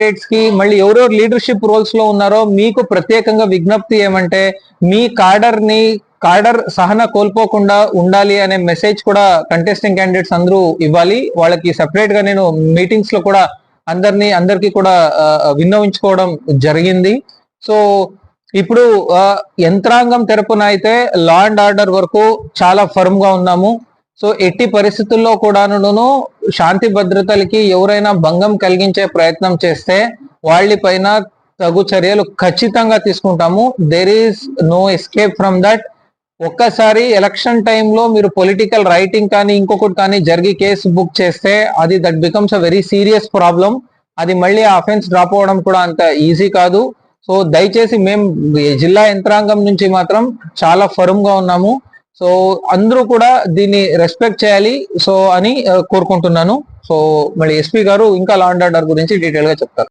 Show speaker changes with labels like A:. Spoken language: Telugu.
A: స్టేట్స్కి మళ్ళీ ఎవరెవరు లీడర్షిప్ రోల్స్లో ఉన్నారో మీకు ప్రత్యేకంగా విజ్ఞప్తి ఏమంటే మీ కార్డర్ని కార్డర్ సహన కోల్పోకుండా ఉండాలి అనే మెసేజ్ కూడా కంటెస్టింగ్ క్యాండిడేట్స్ అందరూ ఇవ్వాలి. వాళ్ళకి సెపరేట్గా నేను మీటింగ్స్లో కూడా అందరినీ అందరికీ కూడా విన్నవించుకోవడం జరిగింది. సో ఇప్పుడు యంత్రాంగం తరపున అయితే లా అండ్ ఆర్డర్ వరకు చాలా ఫర్మ్గా ఉన్నాము. సో ఎట్టి పరిస్థితుల్లో కూడాను శాంతి భద్రతలకి ఎవరైనా భంగం కలిగించే ప్రయత్నం చేస్తే వాళ్ళ పైన తగు చర్యలు ఖచ్చితంగా తీసుకుంటాము. There is no escape from that ఒక్కసారి ఎలక్షన్ టైంలో మీరు పొలిటికల్ రైటింగ్ కానీ ఇంకొకటి కానీ జరిగి కేసు బుక్ చేస్తే అది that becomes a very serious problem. అది మళ్ళీ అఫెన్స్ డ్రాప్ అవ్వడం కూడా అంత ఈజీ కాదు. సో దయచేసి మేము జిల్లా యంత్రాంగం నుంచి మాత్రం చాలా ఫరుమ్గా ఉన్నాము. సో అందరూ కూడా దీన్ని రెస్పెక్ట్ చేయాలి. సో అని కోరుకుంటున్నాను. సో మళ్ళీ ఎస్పీ గారు ఇంకా లా అండ్ ఆర్డర్ గురించి డీటెయిల్గా చెప్తారు.